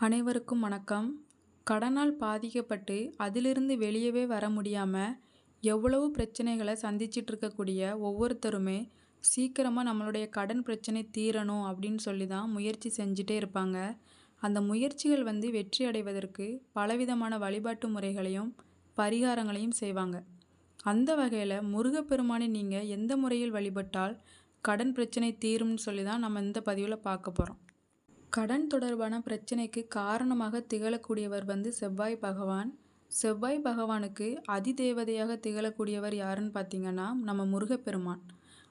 அனைவருக்கும் வணக்கம். கடனால் பாதிக்கப்பட்டு அதிலிருந்து வெளியவே வர முடியாமல் எவ்வளவு பிரச்சனைகளை சந்திச்சிட்டு இருக்கக்கூடிய ஒவ்வொருத்தருமே சீக்கிரமாக நம்மளுடைய கடன் பிரச்சனை தீரணும் அப்படின்னு சொல்லி தான் முயற்சி செஞ்சுட்டே இருப்பாங்க. அந்த முயற்சிகள் வந்து வெற்றி அடைவதற்கு பலவிதமான வழிபாட்டு முறைகளையும் பரிகாரங்களையும் செய்வாங்க. அந்த வகையில் முருகப்பெருமானை நீங்கள் எந்த முறையில் வழிபட்டால் கடன் பிரச்சனை தீரும்னு சொல்லி தான் நம்ம இந்த பதிவில் பார்க்க போகிறோம் கடன் தொடர்பான பிரச்சனைக்கு காரணமாக திகழக்கூடியவர் வந்து செவ்வாய் பகவான். செவ்வாய் பகவானுக்கு அதிதேவதையாக திகழக்கூடியவர் யாருன்னு பார்த்தீங்கன்னா நம்ம முருகப்பெருமான்.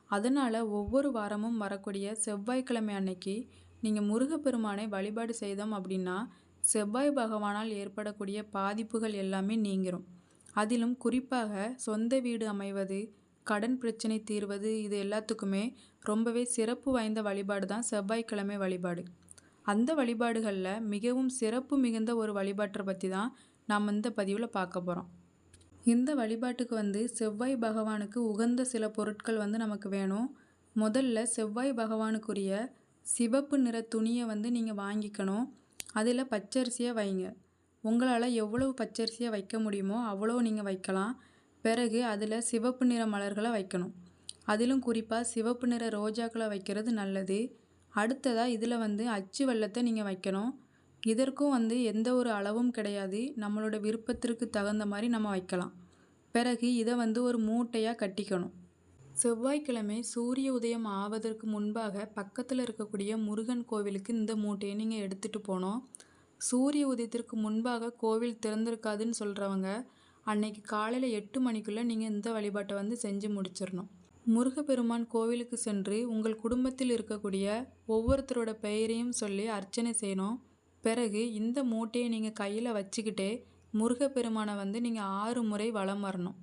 அதனால் ஒவ்வொரு வாரமும் வரக்கூடிய செவ்வாய்க்கிழமை அன்னைக்கு நீங்கள் முருகப்பெருமானை வழிபாடு செய்தோம் அப்படின்னா செவ்வாய் பகவானால் ஏற்படக்கூடிய பாதிப்புகள் எல்லாமே நீங்கிரும். அதிலும் குறிப்பாக சொந்த வீடு அமைவது கடன் பிரச்சனை தீர்வது இது எல்லாத்துக்குமே ரொம்பவே சிறப்பு வாய்ந்த வழிபாடு தான் செவ்வாய்க்கிழமை வழிபாடு. அந்த வழிபாடுகளில் மிகவும் சிறப்பு மிகுந்த ஒரு வழிபாட்டை பற்றி தான் நாம் இந்த பதிவில் பார்க்க போகிறோம் இந்த வழிபாட்டுக்கு வந்து செவ்வாய் பகவானுக்கு உகந்த சில பொருட்கள் வந்து நமக்கு வேணும். முதல்ல செவ்வாய் பகவானுக்குரிய சிவப்பு நிற துணியை வந்து நீங்கள் வாங்கிக்கணும். அதில் பச்சரிசியை வைங்க. உங்களால் எவ்வளவு பச்சரிசியை வைக்க முடியுமோ அவ்வளோ நீங்கள் வைக்கலாம். பிறகு அதில் சிவப்பு நிற மலர்களை வைக்கணும். அதிலும் குறிப்பாக சிவப்பு நிற ரோஜாக்களை வைக்கிறது நல்லது. அடுத்ததாக இதில் வந்து அச்சு வெள்ளத்தை நீங்கள் வைக்கணும். இதற்கும் வந்து எந்த ஒரு அளவும் கிடையாது. நம்மளோட விருப்பத்திற்கு தகுந்த மாதிரி நம்ம வைக்கலாம். பிறகு இதை வந்து ஒரு மூட்டையாக கட்டிக்கணும். செவ்வாய்க்கிழமை சூரிய உதயம் ஆவதற்கு முன்பாக பக்கத்தில் இருக்கக்கூடிய முருகன் கோவிலுக்கு இந்த மூட்டையை நீங்கள் எடுத்துகிட்டு போனோம் சூரிய உதயத்திற்கு முன்பாக கோவில் திறந்திருக்காதுன்னு சொல்கிறவங்க அன்னைக்கு காலையில் எட்டு மணிக்குள்ளே நீங்கள் இந்த வழிபாட்டை வந்து செஞ்சு முடிச்சிடணும் முருகப்பெருமான் கோவிலுக்கு சென்று உங்கள் குடும்பத்தில் இருக்கக்கூடிய ஒவ்வொருத்தரோட பெயரையும் சொல்லி அர்ச்சனை செய்யணும். பிறகு இந்த மூட்டையை நீங்கள் கையில் வச்சுக்கிட்டே முருகப்பெருமானை வந்து நீங்கள் ஆறு முறை வலம் வரணும்.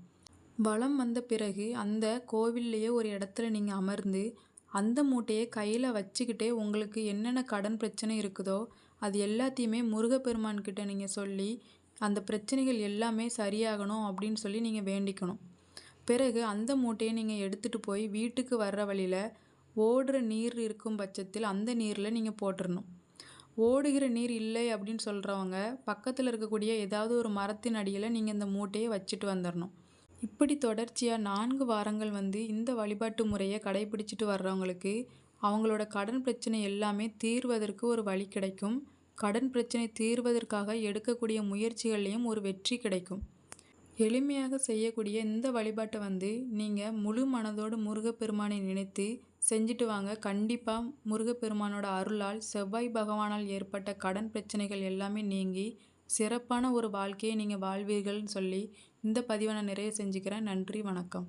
வலம் வந்த பிறகு அந்த கோவில்லையே ஒரு இடத்துல நீங்கள் அமர்ந்து அந்த மூட்டையை கையில் வச்சுக்கிட்டே உங்களுக்கு என்னென்ன கடன் பிரச்சனை இருக்குதோ அது எல்லாத்தையுமே முருகப்பெருமான்கிட்ட நீங்கள் சொல்லி அந்த பிரச்சனைகள் எல்லாமே சரியாகணும் அப்படின்னு சொல்லி நீங்கள் வேண்டிக்கணும். பிறகு அந்த மூட்டையை நீங்கள் எடுத்துகிட்டு போய் வீட்டுக்கு வர்ற வழியில் ஓடுற நீர் இருக்கும் பட்சத்தில் அந்த நீரில் நீங்கள் போட்டுடணும் ஓடுகிற நீர் இல்லை அப்படின்னு சொல்கிறவங்க பக்கத்தில் இருக்கக்கூடிய ஏதாவது ஒரு மரத்தின் அடியில் நீங்கள் இந்த மூட்டையை வச்சுட்டு வந்துடணும் இப்படி தொடர்ச்சியாக நான்கு வாரங்கள் வந்து இந்த வழிபாட்டு முறையை கடைபிடிச்சிட்டு வர்றவங்களுக்கு அவங்களோட கடன் பிரச்சனை எல்லாமே தீர்வதற்கு ஒரு வழி கிடைக்கும். கடன் பிரச்சனை தீர்வதற்காக எடுக்கக்கூடிய முயற்சிகள்லேயும் ஒரு வெற்றி கிடைக்கும். எளிமையாக செய்யக்கூடிய இந்த வழிபாட்டை வந்து நீங்கள் முழு மனதோடு முருகப்பெருமானை நினைத்து செஞ்சுட்டு வாங்க. கண்டிப்பாக முருகப்பெருமானோட அருளால் செவ்வாய் பகவானால் ஏற்பட்ட கடன் பிரச்சனைகள் எல்லாமே நீங்கி சிறப்பான ஒரு வாழ்க்கையை நீங்கள் வாழ்வீர்கள்னு சொல்லி இந்த பதிவை நான் நிறைய செஞ்சுக்கிறேன். நன்றி வணக்கம்.